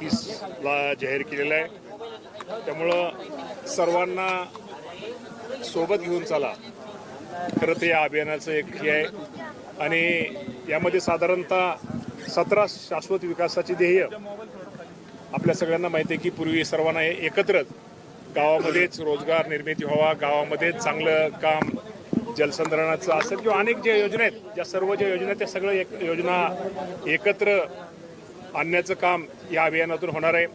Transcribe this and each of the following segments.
तीसला जाहीर केलेला आहे. त्यामुळं सर्वांना सोबत घेऊन चला. खरं ते या अभियानाचं एक हे आहे. आणि यामध्ये साधारणतः सतरा शाश्वत विकासाची ध्येय आपल्या सगळ्यांना माहिती आहे की पूर्वी सर्वांना हे एकत्रच गावामध्येच रोजगार निर्मिती व्हावा गावामध्येच चांगलं काम जलसंधारणाचं असेल किंवा अनेक ज्या योजना आहेत ज्या सर्व ज्या योजना आहेत त्या सगळ्या एक योजना एकत्र आणण्याचं काम या अभियानातून होणार आहे.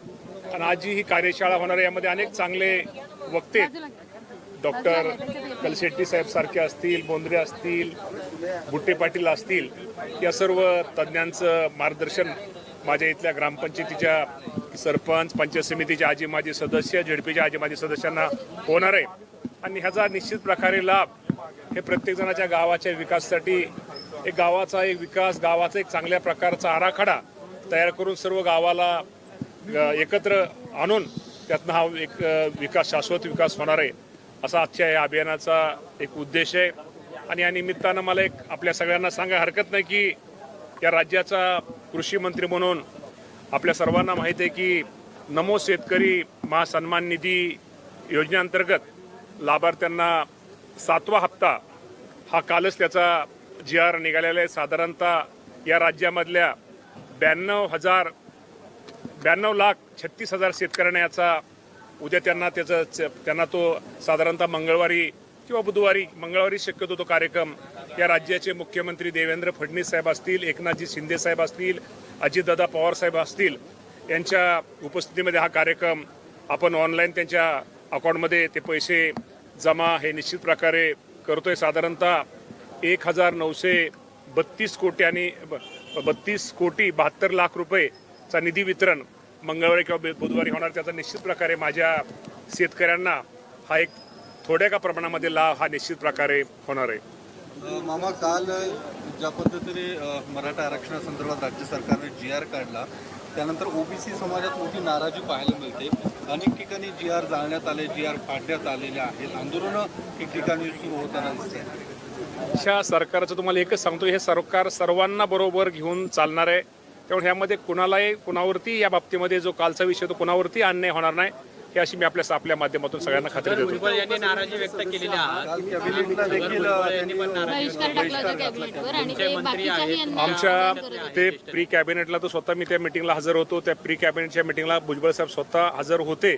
आणि आज जी ही कार्यशाळा होणार आहे. यामध्ये अनेक चांगले वक्ते डॉक्टर कलशेट्टी साहेब सारखे असतील बोंद्रे असतील बुट्टे पाटील असतील या सर्व तज्ज्ञांचं मार्गदर्शन माझ्या इथल्या ग्रामपंचायतीच्या सरपंच पंचायत समितीच्या आजी माजी सदस्य झेडपीच्या आजी माजी सदस्यांना होणार आहे. आणि ह्याचा निश्चित प्रकारे लाभ हे प्रत्येकजणाच्या गावाच्या विकासासाठी एक गावाचा एक विकास गावाचा एक चांगल्या प्रकारचा आराखडा तयार करून सर्व गावाला एकत्र आणून त्यातनं हा एक विकास शाश्वत विकास होणार आहे असा आजच्या या अभियानाचा एक उद्देश आहे. आणि या निमित्तानं मला एक आपल्या सगळ्यांना सांगा हरकत नाही की या राज्याचा कृषी मंत्री म्हणून आपल्या सर्वांना माहीत आहे की नमो शेतकरी महासन्मान निधी योजनेअंतर्गत लाभार्थ्यांना सातवा हप्ता हा कालच त्याचा जी आर निघालेला आहे. साधारणतः या राज्यामधल्या ब्याण्णव हजार ब्याण्णव लाख छत्तीस हजार शेतकऱ्यांना याचा उद्या त्यांना त्याचं च- त्यांना तो साधारणतः मंगळवारी किंवा बुधवारी मंगळवारी शक्यतो तो कार्यक्रम या राज्याचे मुख्यमंत्री देवेंद्र फडणवीस साहेब असतील एकनाथजी शिंदे साहेब असतील अजितदादा पवार साहेब असतील यांच्या उपस्थितीमध्ये हा कार्यक्रम आपण ऑनलाईन त्यांच्या अकाउंटमध्ये ते पैसे जमा हे निश्चित प्रकारे करतोय. साधारणतः एक हजार नऊशे बत्तीस कोटी आणि ब- बत्तीस कोटी बहात्तर लाख रुपयेचा निधी वितरण मंगळवारी किंवा बुधवारी होणार त्याचा निश्चित प्रकारे माझ्या शेतकऱ्यांना हा एक थोड्या का प्रमाणामध्ये लाभ हा निश्चित प्रकारे होणार आहे. मामा काल ज्या पद्धतीने मराठा आरक्षणासंदर्भात राज्य सरकारने जी आर काढला त्यानंतर ओबीसी समाजात मोठी नाराजी पाहायला मिळते. अनेक ठिकाणी जी आर जाळण्यात आले जी आर काढण्यात आलेले आहेत. आंदोलनं ठिकठिकाणी सुरू होताना दिसते अशा सरकारचं तुम्हाला एकच सांगतो हे सरकार सर्वांना बरोबर घेऊन चालणार आहे. त्यामुळे ह्यामध्ये कुणालाही कुणावरती या बाबतीमध्ये जो कालचा विषय तो कुणावरती अन्याय होणार नाही. हे अशी मी आपल्या आपल्या माध्यमातून सगळ्यांना खात्री देतो. यांनी नाराजी व्यक्त केलेली आमच्या. ते प्री कॅबिनेटला तर स्वतः मी त्या मिटिंगला हजर होतो. त्या प्री कॅबिनेटच्या मिटिंगला भुजबळ साहेब स्वतः हजर होते.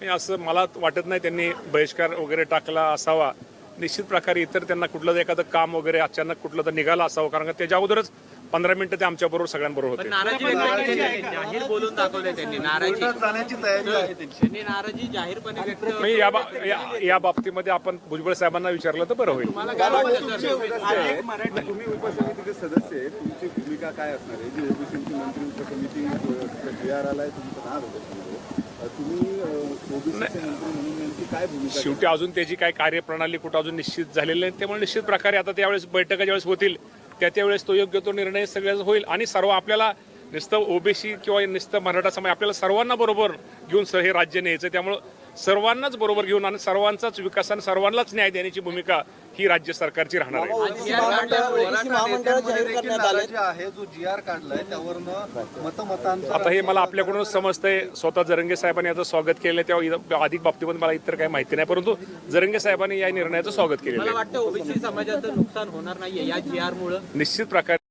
आणि असं मला वाटत नाही त्यांनी बहिष्कार वगैरे टाकला असावा. निश्चित प्रकारे इतर त्यांना कुठलं एखादं काम वगैरे अचानक कुठलं तर निघालं असावं. कारण का त्याच्या अगोदरच पंधरा मिनिटं ते आमच्याबरोबर सगळ्यांबरोबर होते. नाराजी व्यक्त केली. आहे जाहीर बोलून दाखवले त्यांनी. नाराजी कोर्टात जाण्याची तयारी आहे. त्यांची त्यांनी नाराजी जाहीरपणे व्यक्त म्हणजे या बा- या- या बाबतीमध्ये आपण भुजबळ साहेबांना विचारलं तर बरं होईल? तुम्ही उपसमितीचे सदस्य आहे. तुमची भूमिका काय असणार आहे? जी ओबीसीची मंत्री उपसमिती आलाय तुमचं नाव होतं तुम्ही ओबीसीचे मंत्री म्हणून नेमकी काय भूमिका शेवटी अजून त्याची काय कार्यप्रणाली कुठं अजून निश्चित झालेली नाही त्यामुळे निश्चित प्रकारे आता त्यावेळेस बैठका ज्यावेळेस होतील त्या त्यावेळेस तो योग्य तो निर्णय सगळ्याच होईल. आणि सर्व आपल्याला नुसतं ओबीसी किंवा नुसतं मराठा समाज आपल्याला सर्वांना बरोबर घेऊन स- हे राज्य न्यायचं. त्यामुळं सर्वांनाच बरोबर घेऊन आणि सर्वांचाच विकास आणि सर्वांनाच न्याय देण्याची भूमिका ही राज्य सरकारची राहणार आहे. जो जी आर काढलाय त्यावरनं आता हे मला आपल्याकडूनच समजतंय. स्वतः जरंगे साहेबांनी याचं स्वागत केलं तेव्हा अधिक बाबतीमध्ये मला इतर काही माहिती नाही परंतु जरंगे साहेबांनी या निर्णयाचं स्वागत केलेलं मला आहे वाटतं ओबीसी समाजाचं नुकसान होणार नाहीये या जी आर मुळे. निश्चित प्रकारे